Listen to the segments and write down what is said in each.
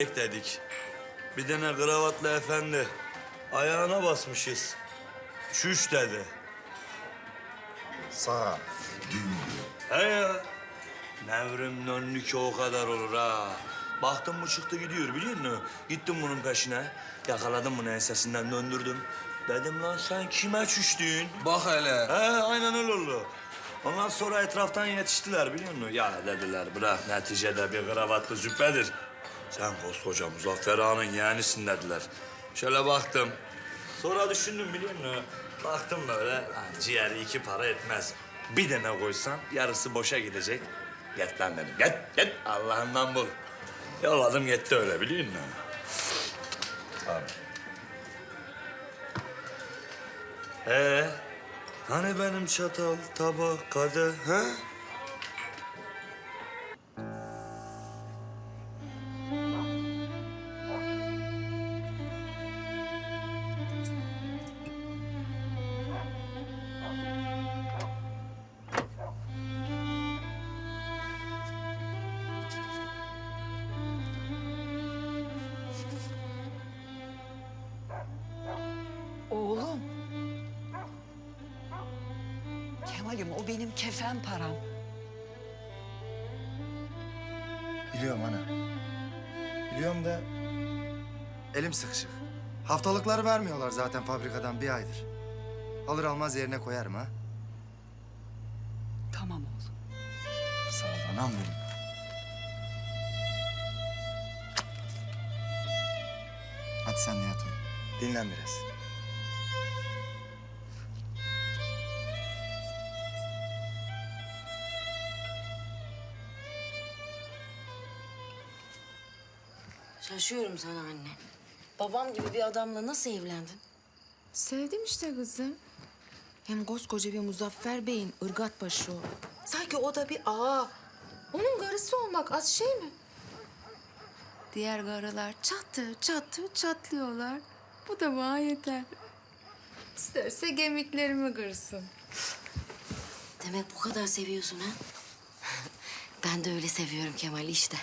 dedik. Bir tane kravatlı efendi. Ayağına basmışız. Çüş dedi. Sağ. He ya. Nevrim önlük o kadar olur ha. Baktım bu çıktı gidiyor biliyor musun? Gittim bunun peşine. Yakaladım bunu ensesinden döndürdüm. Dedim lan sen kime çüştün? Bak hele. He aynen öyle oldu. Ondan sonra etraftan yetiştiler biliyor musun? Ya dediler bırak neticede bir kravatlı züppedir. Sen koskoca Muzaffer Ağa'nın yeğenisin dediler. Şöyle baktım. Sonra düşündüm biliyor musun? Baktım böyle lan ciğeri iki para etmez. Bir tane koysam yarısı boşa gidecek. Git lan dedim. Git git Allah'ından bul. Yolladım gitti öyle biliyor musun? Tabii. Ee, hani benim çatal, tabak, kadeh, ha? Kemal'im o benim kefen param. Biliyorum ana. Biliyorum da elim sıkışık. Haftalıkları vermiyorlar zaten fabrikadan bir aydır. Alır almaz yerine koyarım ha. Tamam oğlum. Sağ ol anam benim. Hadi sen de yat uyu. Dinlen biraz. Şaşıyorum sana anne. Babam gibi bir adamla nasıl evlendin? Sevdim işte kızım. Hem koskoca bir Muzaffer Bey'in ırgat başı o. Sanki o da bir ağa. Onun karısı olmak az şey mi? Diğer karılar çatı çatı çatlıyorlar. Bu da bana yeter. İsterse gemiklerimi kırsın. Demek bu kadar seviyorsun ha? ben de öyle seviyorum Kemal'i işte.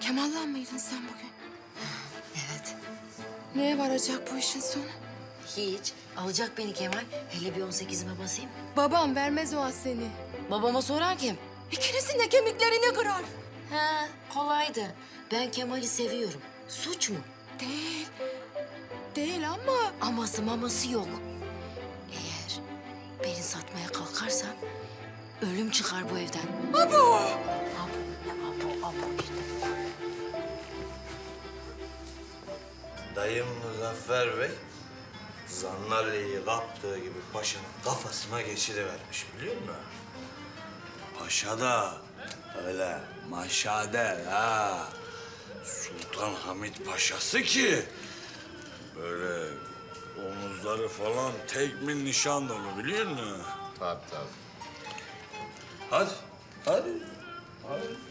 Kemal'la mıydın sen bugün? Evet. Neye varacak bu işin sonu? Hiç. Alacak beni Kemal. Hele bir 18'ime basayım. Babam vermez o az seni. Babama sorar kim? İkinizin de kemiklerini kırar. Ha, kolaydı. Ben Kemal'i seviyorum. Suç mu? Değil. Değil ama Aması maması yok. Eğer beni satmaya kalkarsan ölüm çıkar bu evden. Abo! Abo, abo, abo Dayım Muzaffer Bey, Zannalle'yi kaptığı gibi paşanın kafasına geçirivermiş biliyor musun? Paşa da öyle maşade ha. Sultan Hamid Paşası ki böyle omuzları falan tekmil nişan dolu biliyor musun? Tabii tabii. Hadi, hadi. hadi.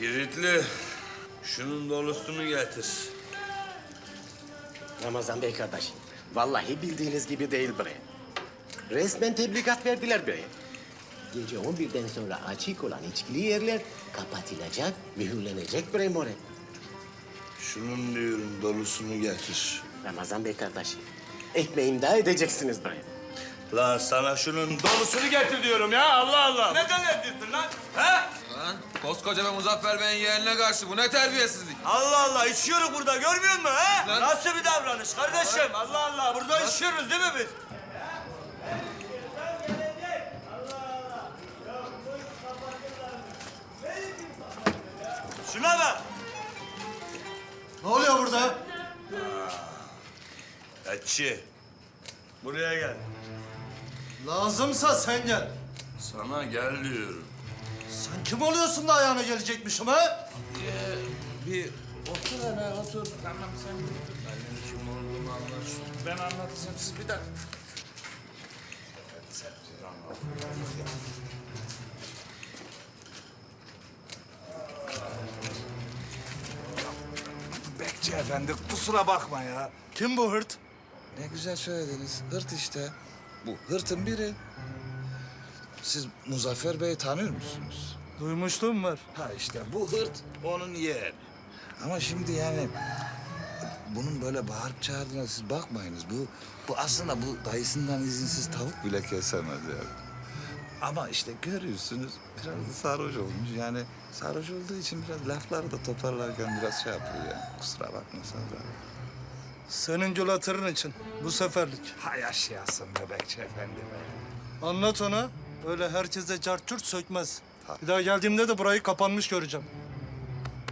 Giritli, şunun dolusunu getir. Ramazan Bey kardeşim, vallahi bildiğiniz gibi değil bre. Resmen tebligat verdiler bre. Gece 11'den sonra açık olan içkili yerler kapatılacak, mühürlenecek bre more. Şunun diyorum dolusunu getir. Ramazan Bey kardeşim, ekmeğini daha edeceksiniz bre. Lan sana şunun dolusunu getir diyorum ya Allah Allah. Neden ettirdin lan? He? Lan koskoca ve Muzaffer Bey'in yeğenine karşı bu ne terbiyesizlik? Allah Allah içiyoruz burada görmüyor musun he? Lan- Nasıl bir davranış kardeşim? Allah Allah burada içiyoruz değil mi biz? Şuna bak. Ne oluyor burada? Etçi. Buraya gel. Lazımsa sen gel. Sana gel diyorum. Sen kim oluyorsun da ayağına gelecekmişim ha? Bir otur hele otur. Tamam sen Benim kim olduğumu anlarsın. Ben anlatacağım siz bir dakika. Bekçer. Efendi kusura bakma ya. Kim bu hırt? Ne güzel söylediniz. Hırt işte. Bu hırtın biri. Siz Muzaffer Bey'i tanıyor musunuz? Duymuşluğum var. Ha işte bu hırt onun yeğeni. Ama şimdi yani bunun böyle bağırıp çağırdığına siz bakmayınız. Bu, bu aslında bu dayısından izinsiz tavuk bile kesemez yani. Ama işte görüyorsunuz biraz da sarhoş olmuş. Yani sarhoş olduğu için biraz lafları da toparlarken biraz şey yapıyor yani. Kusura bakmasanız abi. Senin gül hatırın için bu seferlik. Hay yaşayasın bebekçi efendi be. Anlat ona. Öyle herkese cartçurt sökmez. Bir daha geldiğimde de burayı kapanmış göreceğim.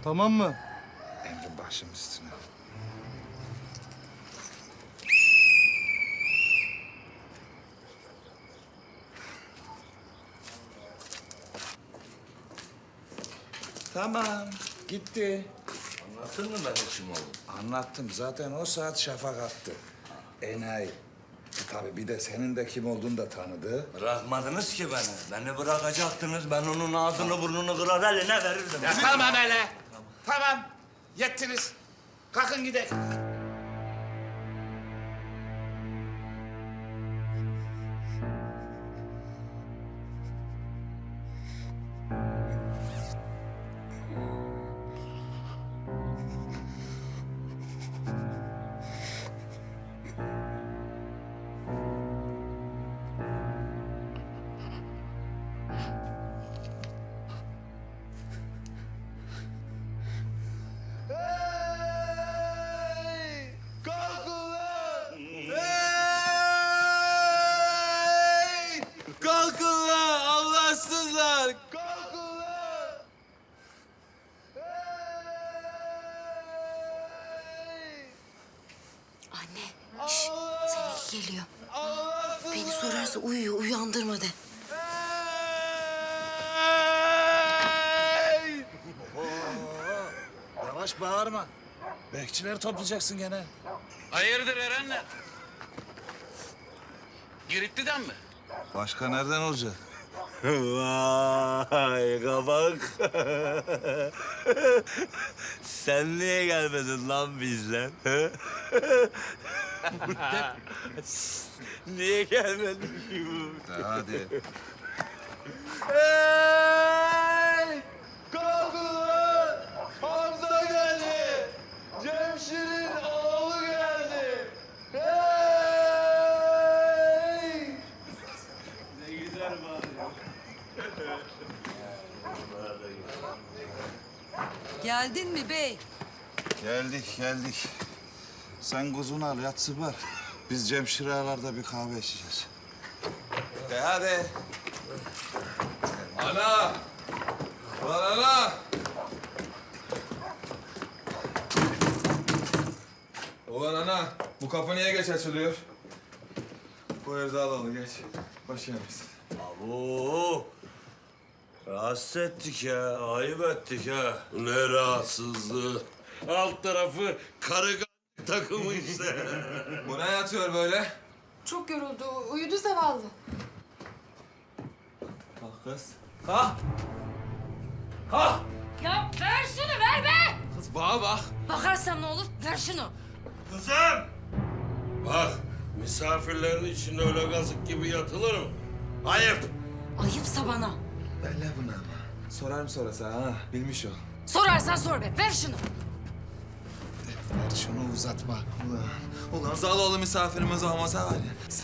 Tamam mı? Emrin başım üstüne. Tamam, gitti. Anlattın mı ben kim oldum? Anlattım. Zaten o saat şafak attı. Enayi. E tabii bir de senin de kim olduğunu da tanıdı. Bırakmadınız ki beni. Beni bırakacaktınız. Ben onun ağzını burnunu kırar eline verirdim. Ya tamam hele. Tamam. Yettiniz. Kalkın gidelim. Uyuyor, uyandırma de. Yavaş bağırma. Bekçileri toplayacaksın gene. Hayırdır Erenler? Giritli'den mi? Başka nereden olacak? Vay kabak. Sen niye gelmedin lan bizden? niye gelmedin ki bu? Hadi. Hey! Kalkın lan! Hamza geldi! Cemşir'in oğlu geldi! Hey! Ne güzel bağırıyor. Geldin mi bey? Geldik, geldik. Sen kuzunu al, yatsı var. Biz Cemşir ağalarda bir kahve içeceğiz. De hadi. Ana! Lan ana! Ulan ana, bu kapı niye geç açılıyor? Bu evde alalı geç. Baş yemesin. Abo! Rahatsız ettik ya, ayıp ettik ha. Ne rahatsızlığı. Alt tarafı karı takımı işte. Bu ne yatıyor böyle? Çok yoruldu. Uyudu zavallı. Kalk kız. Kalk! Kalk! Ya ver şunu, ver be! Kız bana bak. Bakarsam ne olur, ver şunu. Kızım! Bak, misafirlerin içinde öyle kazık gibi yatılır mı? Ayıp! Ayıpsa bana. Belle bunu ama. Sorarım sonrası ha, bilmiş o. Sorarsan sor be, ver şunu. Ver şunu uzatma. Ulan Zaloğlu misafirimiz olmasa var ya, sen